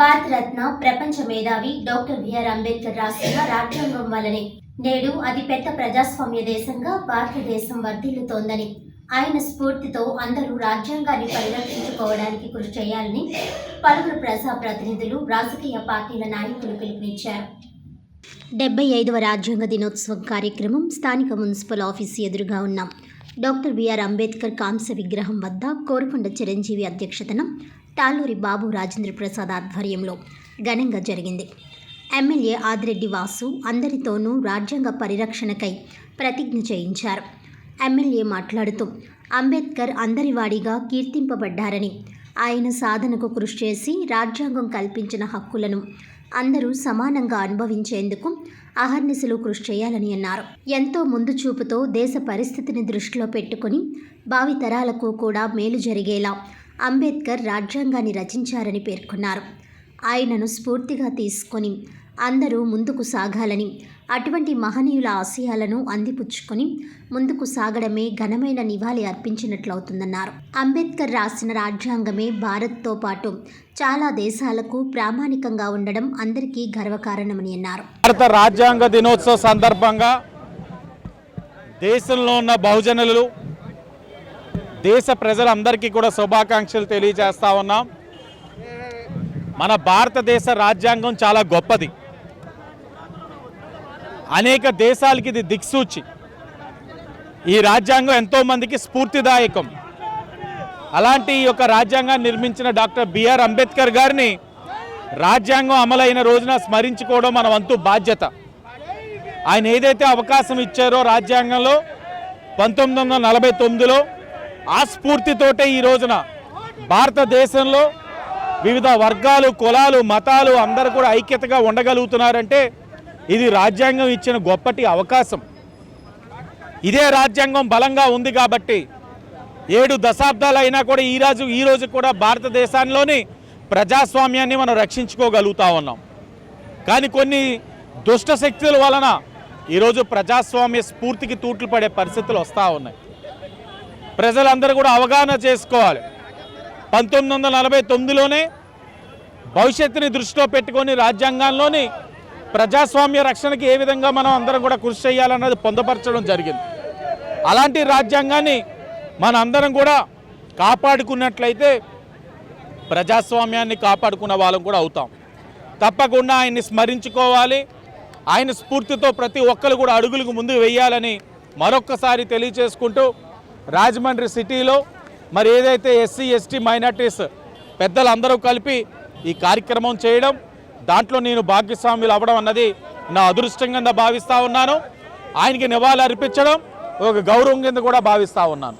భారతరత్న ప్రపంచ మేధావి doctor BR Ambedkar రాసిన రాజ్యాంగం వల్లనే. నేడు అది పెద్ద ప్రజాస్వామ్య దేశంగా భారతదేశం వర్ధిల్లుతోందని. ఆయన స్ఫూర్తితో అందరూ రాజ్యాంగాన్ని పరిరక్షించుకోవడానికి కృషి చేయాలని పలువురు ప్రజాప్రతినిధులు రాజకీయ పార్టీల నాయకులు పిలుపునిచ్చారు. డెబ్బై ఐదవ రాజ్యాంగ దినోత్సవం కార్యక్రమం స్థానిక మున్సిపల్ ఆఫీస్ ఎదురుగా ఉన్నాం. డాక్టర్ బిఆర్ అంబేద్కర్ కాంస్య విగ్రహం వద్ద కోరుకొండ చిరంజీవి అధ్యక్షతన తాళ్ళూరి బాబు రాజేంద్ర ప్రసాద్ ఆధ్వర్యంలో ఘనంగా జరిగింది. ఎమ్మెల్యే ఆదిరెడ్డి వాసు అందరితోనూ రాజ్యాంగ పరిరక్షణకై ప్రతిజ్ఞ చేయించారు. ఎమ్మెల్యే మాట్లాడుతూ అంబేద్కర్ అందరివాడిగా కీర్తింపబడ్డారని ఆయన సాధనకు కృషి చేసి రాజ్యాంగం కల్పించిన హక్కులను అందరూ సమానంగా అనుభవించేందుకు అహర్నిశలు కృషి చేయాలని అన్నారు. ఎంతో ముందు చూపుతో దేశ పరిస్థితిని దృష్టిలో పెట్టుకుని భావితరాలకు కూడా మేలు జరిగేలా అంబేద్కర్ రాజ్యాంగాన్ని రచించారని పేర్కొన్నారు. ఆయనను స్ఫూర్తిగా తీసుకొని అందరూ ముందుకు సాగాలని అటువంటి మహనీయుల ఆశయాలను అందిపుచ్చుకొని ముందుకు సాగడమే ఘనమైన నివాళి అర్పించినట్లవుతుందన్నారు. అంబేద్కర్ రాసిన రాజ్యాంగమే భారత్తో పాటు చాలా దేశాలకు ప్రామాణికంగా ఉండడం అందరికీ గర్వకారణమని అన్నారు. భారత రాజ్యాంగ దినోత్సవ సందర్భంగా దేశంలో ఉన్న బహుజనులు దేశ ప్రజలందరికీ కూడా శుభాకాంక్షలు తెలియజేస్తా ఉన్నాం. మన భారతదేశ రాజ్యాంగం చాలా గొప్పది. అనేక దేశాలకి ఇది దిక్సూచి. ఈ రాజ్యాంగం ఎంతోమందికి స్ఫూర్తిదాయకం. అలాంటి ఈ యొక్క రాజ్యాంగాన్ని నిర్మించిన డాక్టర్ బిఆర్ అంబేద్కర్ గారిని రాజ్యాంగం అమలైన రోజున స్మరించుకోవడం మన వంతు బాధ్యత. ఆయన ఏదైతే అవకాశం ఇచ్చారో రాజ్యాంగంలో పంతొమ్మిది వందల నలభై తొమ్మిదిలో ఆ స్ఫూర్తితోటే ఈ రోజున భారతదేశంలో వివిధ వర్గాలు కులాలు మతాలు అందరూ కూడా ఐక్యతగా ఉండగలుగుతున్నారంటే ఇది రాజ్యాంగం ఇచ్చిన గొప్పటి అవకాశం. ఇదే రాజ్యాంగం బలంగా ఉంది కాబట్టి ఏడు దశాబ్దాలు అయినా కూడా ఈ రోజు ఈ రోజు కూడా భారతదేశంలోని ప్రజాస్వామ్యాన్ని మనం రక్షించుకోగలుగుతా ఉన్నాం. కానీ కొన్ని దుష్ట శక్తుల వలన ఈరోజు ప్రజాస్వామ్య స్ఫూర్తికి తూట్లు పడే పరిస్థితులు వస్తూ ఉన్నాయి. ప్రజలందరూ కూడా అవగాహన చేసుకోవాలి. పంతొమ్మిది వందల నలభై తొమ్మిదిలోనే భవిష్యత్తుని దృష్టిలో పెట్టుకొని రాజ్యాంగంలోని ప్రజాస్వామ్య రక్షణకి ఏ విధంగా మనం అందరం కూడా కృషి చేయాలన్నది పొందపరచడం జరిగింది. అలాంటి రాజ్యాంగాన్ని మన అందరం కూడా కాపాడుకున్నట్లయితే ప్రజాస్వామ్యాన్ని కాపాడుకున్న వాళ్ళం కూడా అవుతాం. తప్పకుండా ఆయన్ని స్మరించుకోవాలి. ఆయన స్ఫూర్తితో ప్రతి ఒక్కరు కూడా అడుగులకు ముందు వేయాలని మరొక్కసారి తెలియచేసుకుంటూ రాజమండ్రి సిటీలో మరి ఏదైతే ఎస్సీ ఎస్టీ మైనార్టీస్ పెద్దలందరూ కలిపి ఈ కార్యక్రమం చేయడం దాంట్లో నేను భాగ్యస్వాములు అవ్వడం అన్నది నా అదృష్టం కింద భావిస్తూ ఉన్నాను. ఆయనకి నివాళులు అర్పించడం ఒక గౌరవం కింద కూడా భావిస్తూ ఉన్నాను.